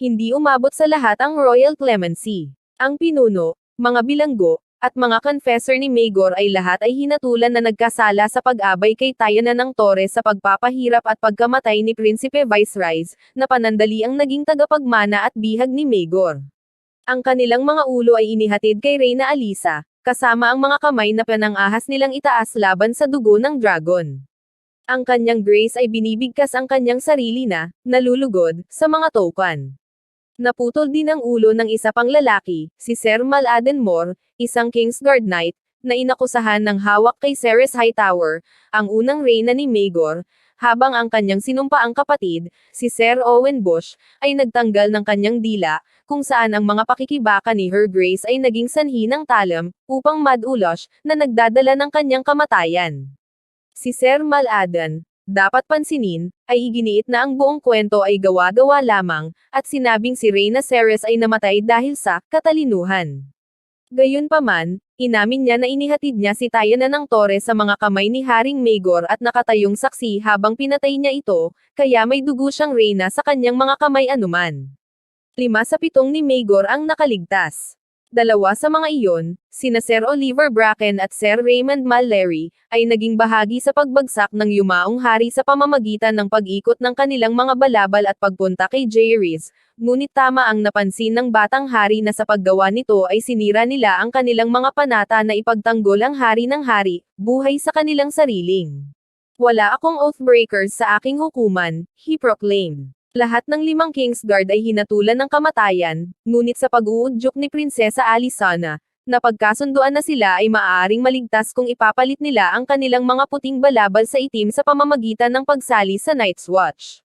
Hindi umabot sa lahat ang royal clemency. Ang pinuno, mga bilanggo, at mga confessor ni Maegor ay lahat ay hinatulan na nagkasala sa pag-abay kay Tayana ng Torres sa pagpapahirap at pagkamatay ni Prinsipe Viceroys, na panandali ang naging tagapagmana at bihag ni Maegor. Ang kanilang mga ulo ay inihatid kay Reyna Alisa, kasama ang mga kamay na panangahas nilang itaas laban sa dugo ng dragon. Ang kanyang grace ay binibigkas ang kanyang sarili na, nalulugod, sa mga token. Naputol din ang ulo ng isa pang lalaki, si Sir Maladen Moore, isang Kingsguard Knight, na inakusahan ng hawak kay Ceres Hightower, ang unang reyna ni Maegor, habang ang kanyang sinumpaang kapatid, si Sir Owen Bush, ay nagtanggal ng kanyang dila, kung saan ang mga pakikibaka ni Her Grace ay naging sanhi ng talam, upang madulos, na nagdadala ng kanyang kamatayan. Si Sir Maladen, dapat pansinin, ay iginiit na ang buong kwento ay gawa-gawa lamang, at sinabing si Reyna Ceres ay namatay dahil sa katalinuhan. Gayunpaman, inamin niya na inihatid niya si Tayana ng Torres sa mga kamay ni Haring Maegor at nakatayong saksi habang pinatay niya ito, kaya may dugo siyang Reyna sa kanyang mga kamay anuman. Lima sa pitong ni Maegor ang nakaligtas. Dalawa sa mga iyon, sina Sir Oliver Bracken at Sir Raymond Mallery, ay naging bahagi sa pagbagsak ng yumaong hari sa pamamagitan ng pag-ikot ng kanilang mga balabal at pagpunta kay Jaehaerys, ngunit tama ang napansin ng batang hari na sa paggawa nito ay sinira nila ang kanilang mga panata na ipagtanggol ang hari ng hari, buhay sa kanilang sariling. Wala akong oathbreakers sa aking hukuman, he proclaimed. Lahat ng limang Kingsguard ay hinatulan ng kamatayan, ngunit sa pag-uudyok ni Prinsesa Alicana, na pagkasunduan na sila ay maaaring maligtas kung ipapalit nila ang kanilang mga puting balabal sa itim sa pamamagitan ng pagsali sa Night's Watch.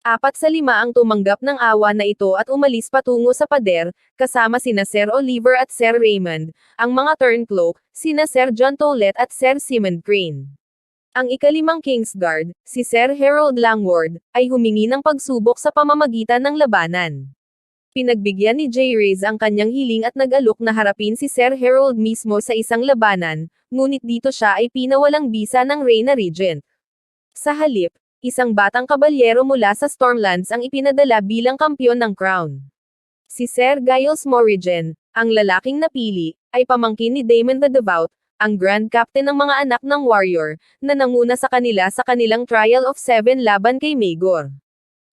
Apat sa lima ang tumanggap ng awa na ito at umalis patungo sa pader, kasama sina Sir Oliver at Sir Raymond, ang mga Turncloak, sina Sir John Tollett at Sir Simon Crane. Ang ikalimang Kingsguard, si Sir Harold Langward, ay humingi ng pagsubok sa pamamagitan ng labanan. Pinagbigyan ni Jaehaerys ang kanyang hiling at nag-alok na harapin si Sir Harold mismo sa isang labanan, ngunit dito siya ay pinawalang bisa ng Reyna Regent. Sa halip, isang batang kabalyero mula sa Stormlands ang ipinadala bilang kampyon ng Crown. Si Sir Giles Morrigan, ang lalaking napili, ay pamangkin ni Daemon the Devout, ang Grand Captain ng mga anak ng warrior, na nanguna sa kanila sa kanilang Trial of Seven laban kay Maegor.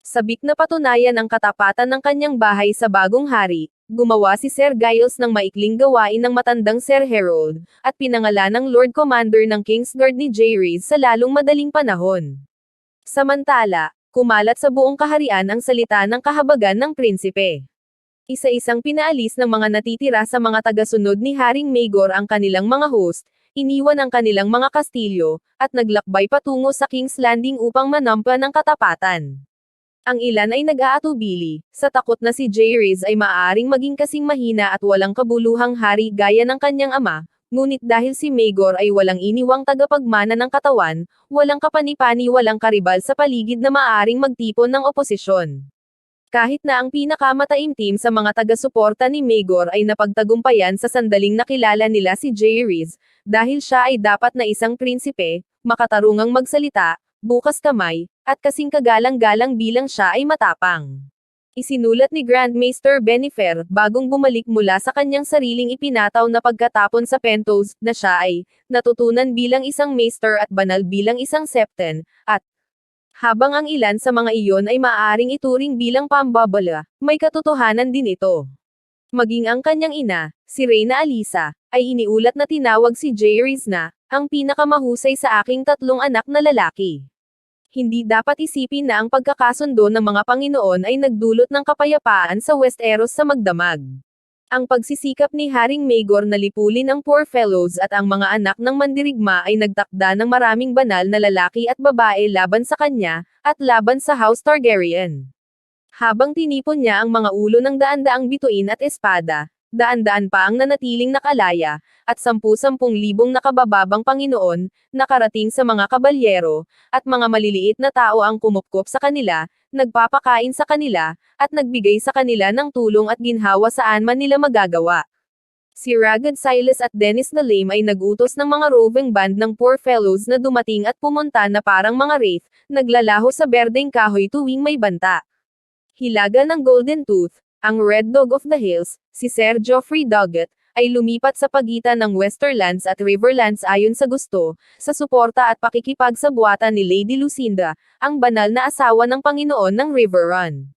Sabik na patunayan ang katapatan ng kanyang bahay sa bagong hari, gumawa si Sir Giles ng maikling gawain ng matandang Sir Harold, at pinangalan ng Lord Commander ng Kingsguard ni Jaehaerys sa lalong madaling panahon. Samantala, kumalat sa buong kaharian ang salita ng kahabagan ng prinsipe. Isa-isang pinaalis ng mga natitira sa mga tagasunod ni Haring Maegor ang kanilang mga host, iniwan ang kanilang mga kastilyo, at naglakbay patungo sa King's Landing upang manampa ng katapatan. Ang ilan ay nag-aatubili, sa takot na si Jaehaerys ay maaaring maging kasing mahina at walang kabuluhang hari gaya ng kanyang ama, ngunit dahil si Maegor ay walang iniwang tagapagmana ng katawan, walang kapanipani walang karibal sa paligid na maaaring magtipon ng oposisyon. Kahit na ang pinakamataimtim sa mga taga-suporta ni Maegor ay napagtagumpayan sa sandaling nakilala nila si Jaehaerys, dahil siya ay dapat na isang prinsipe, makatarungang magsalita, bukas kamay, at kasing kagalang-galang bilang siya ay matapang. Isinulat ni Grandmaster Benifer, bagong bumalik mula sa kanyang sariling ipinataw na pagkatapon sa Pentos, na siya ay, natutunan bilang isang maester at banal bilang isang septen, at, habang ang ilan sa mga iyon ay maaaring ituring bilang pambabala, may katotohanan din ito. Maging ang kanyang ina, si Reyna Alisa, ay iniulat na tinawag si Jaehaerys na, ang pinakamahusay sa aking tatlong anak na lalaki. Hindi dapat isipin na ang pagkakasundo ng mga Panginoon ay nagdulot ng kapayapaan sa Westeros sa magdamag. Ang pagsisikap ni Haring Maegor na lipulin ang poor fellows at ang mga anak ng mandirigma ay nagtakda ng maraming banal na lalaki at babae laban sa kanya, at laban sa House Targaryen. Habang tinipon niya ang mga ulo ng daan-daang bituin at espada, daan-daan pa ang nanatiling nakalaya, at sampu-sampung libong nakabababang Panginoon, nakarating sa mga kabalyero, at mga maliliit na tao ang kumupkop sa kanila, nagpapakain sa kanila, at nagbigay sa kanila ng tulong at ginhawa saan man nila magagawa. Si Ragged Silas at Dennis the Lame ay nagutos ng mga roving band ng poor fellows na dumating at pumunta na parang mga wraith, naglalaho sa berdeng kahoy tuwing may banta. Hilaga ng Golden Tooth, ang Red Dog of the Hills, si Sir Geoffrey Doggett, ay lumipat sa pagitan ng Westerlands at Riverlands ayon sa gusto, sa suporta at pakikipagsabuatan ni Lady Lucinda, ang banal na asawa ng Panginoon ng River Run.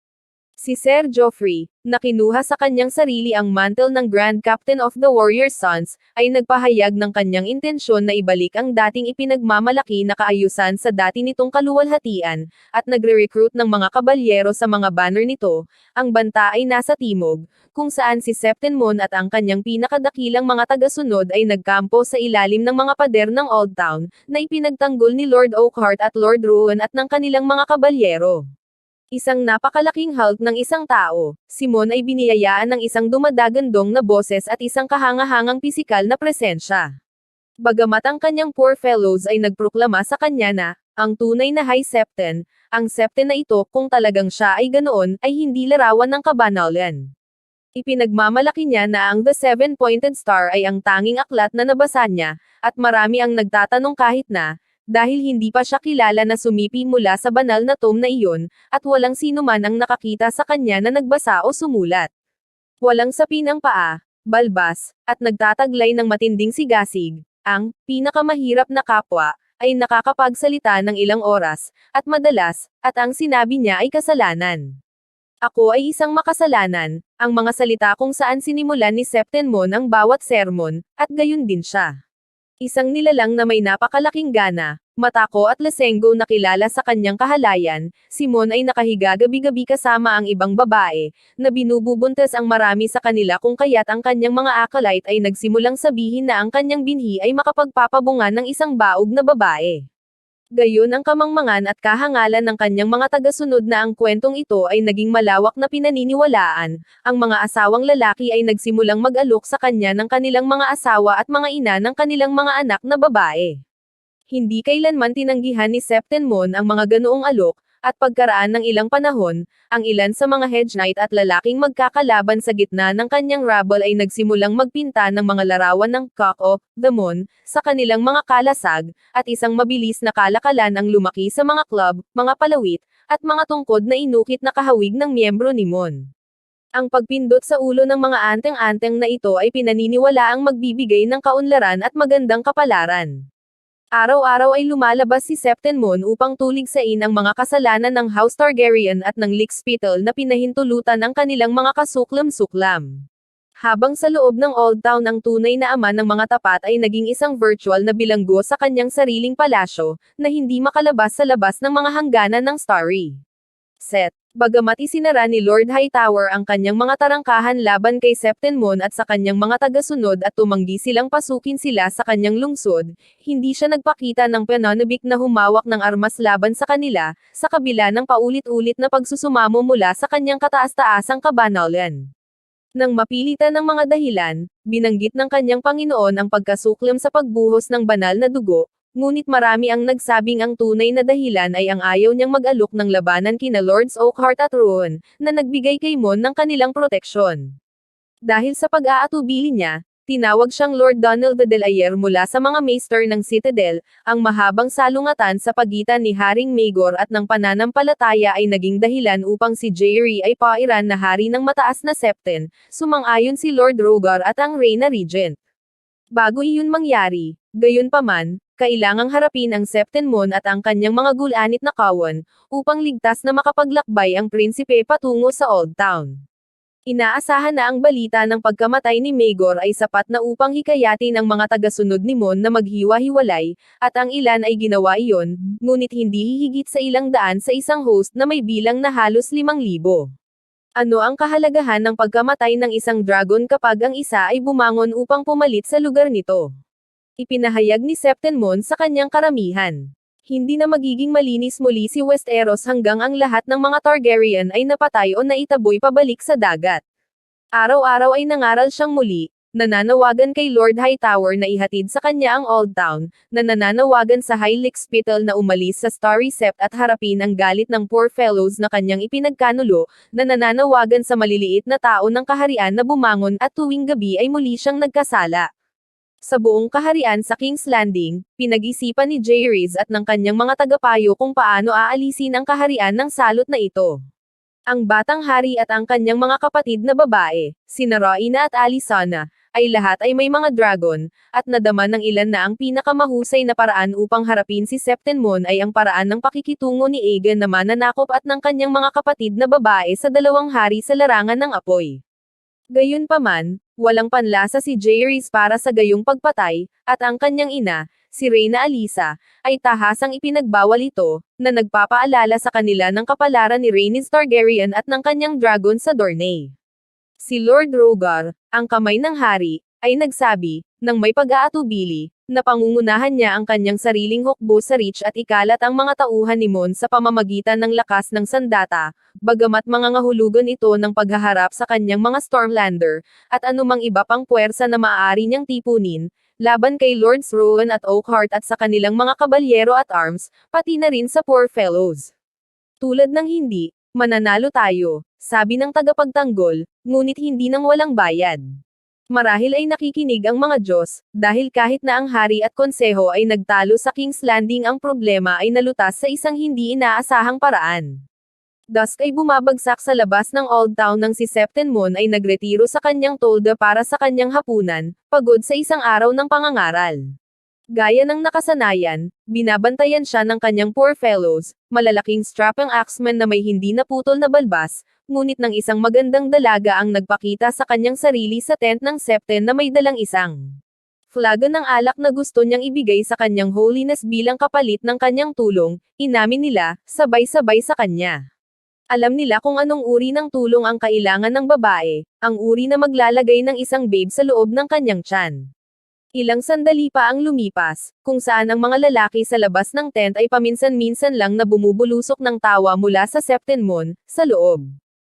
Si Sir Geoffrey, na kinuha sa kanyang sarili ang mantle ng Grand Captain of the Warrior Sons, ay nagpahayag ng kanyang intensyon na ibalik ang dating ipinagmamalaki na kaayusan sa dati nitong kaluwalhatian, at nagre-recruit ng mga kabalyero sa mga banner nito. Ang banta ay nasa timog, kung saan si Septenmon at ang kanyang pinakadakilang mga tagasunod ay nagkampo sa ilalim ng mga pader ng Old Town, na ipinagtanggol ni Lord Oakhart at Lord Rowan at ng kanilang mga kabalyero. Isang napakalaking hulk ng isang tao, Simon ay biniyayaan ng isang dumadagandong na boses at isang kahangahangang pisikal na presensya. Bagamat ang kanyang poor fellows ay nagproklama sa kanya na, ang tunay na High Septen, ang Septen na ito kung talagang siya ay ganoon, ay hindi larawan ng kabanalan. Ipinagmamalaki niya na ang The Seven-Pointed Star ay ang tanging aklat na nabasa niya, at marami ang nagtatanong kahit na, dahil hindi pa siya kilala na sumipi mula sa banal na tome na iyon, at walang sino man ang nakakita sa kanya na nagbasa o sumulat. Walang sapin ang paa, balbas, at nagtataglay ng matinding sigasig, ang pinakamahirap na kapwa, ay nakakapagsalita ng ilang oras, at madalas, at ang sinabi niya ay kasalanan. Ako ay isang makasalanan, ang mga salita kung saan sinimulan ni Septenmon ang bawat sermon, at gayon din siya. Isang nilalang na may napakalaking gana, matako at lasenggo na kilala sa kanyang kahalayan, Simon ay nakahiga gabi-gabi kasama ang ibang babae, na binububuntas ang marami sa kanila kung kaya't ang kanyang mga acolyte ay nagsimulang sabihin na ang kanyang binhi ay makapagpapabunga ng isang baog na babae. Gayon ang kamangmangan at kahangalan ng kanyang mga tagasunod na ang kwentong ito ay naging malawak na pinaniniwalaan, ang mga asawang lalaki ay nagsimulang mag-alok sa kanya ng kanilang mga asawa at mga ina ng kanilang mga anak na babae. Hindi kailanman tinanggihan ni Septenmon ang mga ganoong alok, at pagkaraan ng ilang panahon, ang ilan sa mga hedge knight at lalaking magkakalaban sa gitna ng kanyang rabble ay nagsimulang magpinta ng mga larawan ng cock o the moon sa kanilang mga kalasag, at isang mabilis na kalakalan ang lumaki sa mga club, mga palawit, at mga tungkod na inukit na kahawig ng miyembro ni Mon. Ang pagpindot sa ulo ng mga anteng-anteng na ito ay pinaniniwala ang magbibigay ng kaunlaran at magandang kapalaran. Araw-araw ay lumalabas si Septenmon upang tuligsain ang mga kasalanan ng House Targaryen at ng Lickspittle na pinahintulutan ang kanilang mga kasuklam-suklam. Habang sa loob ng Old Town ang tunay na ama ng mga tapat ay naging isang virtual na bilanggo sa kanyang sariling palasyo, na hindi makalabas sa labas ng mga hangganan ng Starry. Set. Bagamat isinara ni Lord Hightower ang kanyang mga tarangkahan laban kay Septenmon at sa kanyang mga tagasunod at tumanggi silang pasukin sila sa kanyang lungsod, hindi siya nagpakita ng pananabik na humawak ng armas laban sa kanila, sa kabila ng paulit-ulit na pagsusumamo mula sa kanyang kataas-taasang kabanalan. Nang mapilitan ng mga dahilan, binanggit ng kanyang Panginoon ang pagkasuklam sa pagbuhos ng banal na dugo, Ngunit marami ang nagsabing ang tunay na dahilan ay ang ayaw niyang mag-alok ng labanan kina Lords Oakhart at Rowan, na nagbigay kay Mon ng kanilang proteksyon. Dahil sa pag-aatubili niya, tinawag siyang Lord Donald de Delayer mula sa mga maester ng Citadel, ang mahabang salungatan sa pagitan ni Haring Maegor at ng pananampalataya ay naging dahilan upang si Jaery ay pairan na hari ng mataas na septen, sumang-ayon si Lord Rogar at ang Reyna Regent. Bago iyon mangyari, gayon paman, kailangang harapin ang Septenmon at ang kanyang mga gulanit na kawan, upang ligtas na makapaglakbay ang prinsipe patungo sa Old Town. Inaasahan na ang balita ng pagkamatay ni Maegor ay sapat na upang hikayatin ang mga tagasunod ni Mon na maghiwa-hiwalay, at ang ilan ay ginawa iyon, ngunit hindi hihigit sa ilang daan sa isang host na may bilang na halos limang libo. Ano ang kahalagahan ng pagkamatay ng isang dragon kapag ang isa ay bumangon upang pumalit sa lugar nito? Ipinahayag ni Septenmon sa kanyang karamihan. Hindi na magiging malinis muli si Westeros hanggang ang lahat ng mga Targaryen ay napatay o naitaboy pabalik sa dagat. Araw-araw ay nangaral siyang muli, nananawagan kay Lord Hightower na ihatid sa kanya ang Old Town, na nananawagan sa High Lickspittle na umalis sa Starry Sept at harapin ang galit ng poor fellows na kanyang ipinagkanulo, na nananawagan sa maliliit na tao ng kaharian na bumangon at tuwing gabi ay muli siyang nagkasala. Sa buong kaharian sa King's Landing, pinag-isipan ni Jaehaerys at ng kanyang mga tagapayo kung paano aalisin ang kaharian ng salot na ito. Ang batang hari at ang kanyang mga kapatid na babae, sina Raina at Alisana, ay lahat ay may mga dragon, at nadama ng ilan na ang pinakamahusay na paraan upang harapin si Septenmon ay ang paraan ng pakikitungo ni Aegon na mananakop at ng kanyang mga kapatid na babae sa dalawang hari sa larangan ng apoy. Gayunpaman, walang panlasa si Jaehaerys para sa gayong pagpatay, at ang kanyang ina, si Reyna Alisa, ay tahasang ipinagbawal ito, na nagpapaalala sa kanila ng kapalaran ni Rhaenys Targaryen at ng kanyang dragon sa Dorne. Si Lord Rogar, ang kamay ng hari, ay nagsabi, ng may pag-aatubili, na pangungunahan niya ang kanyang sariling hukbo sa Reach at ikalat ang mga tauhan ni Mon sa pamamagitan ng lakas ng sandata, bagamat mga ngahulugan ito ng paghaharap sa kanyang mga Stormlander, at anumang iba pang puwersa na maaari niyang tipunin, laban kay Lords Rowan at Oakheart at sa kanilang mga kabalyero at arms, pati na rin sa poor fellows. Tulad ng hindi, mananalo tayo, sabi ng tagapagtanggol, ngunit hindi nang walang bayad. Marahil ay nakikinig ang mga Diyos, dahil kahit na ang hari at konseho ay nagtalo sa King's Landing ang problema ay nalutas sa isang hindi inaasahang paraan. Dusk ay bumabagsak sa labas ng Old Town nang si Septenmon ay nagretiro sa kanyang tolda para sa kanyang hapunan, pagod sa isang araw ng pangangaral. Gaya ng nakasanayan, binabantayan siya ng kanyang poor fellows, malalaking strapping axeman na may hindi naputol na balbas, ngunit ng isang magandang dalaga ang nagpakita sa kanyang sarili sa tent ng Septen na may dalang isang flaga ng alak na gusto niyang ibigay sa kanyang holiness bilang kapalit ng kanyang tulong, inamin nila, sabay-sabay sa kanya. Alam nila kung anong uri ng tulong ang kailangan ng babae, ang uri na maglalagay ng isang babe sa loob ng kanyang tiyan. Ilang sandali pa ang lumipas, kung saan ang mga lalaki sa labas ng tent ay paminsan-minsan lang na bumubulusok ng tawa mula sa Septenmon, sa loob.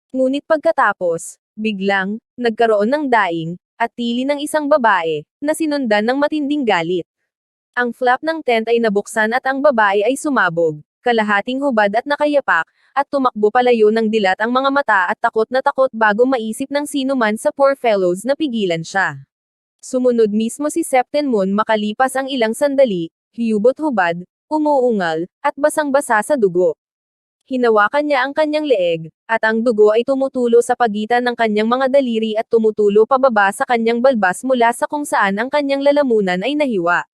Ngunit pagkatapos, biglang, nagkaroon ng daing, at tili ng isang babae, na sinundan ng matinding galit. Ang flap ng tent ay nabuksan at ang babae ay sumabog, kalahating hubad at nakayapak, at tumakbo palayo ng dilat ang mga mata at takot na takot bago maisip ng sino man sa poor fellows na pigilan siya. Sumunod mismo si Septenmon makalipas ang ilang sandali, hiyubot hubad, umuungal, at basang-basa sa dugo. Hinawakan niya ang kanyang leeg, at ang dugo ay tumutulo sa pagitan ng kanyang mga daliri at tumutulo pababa sa kanyang balbas mula sa kung saan ang kanyang lalamunan ay nahiwa.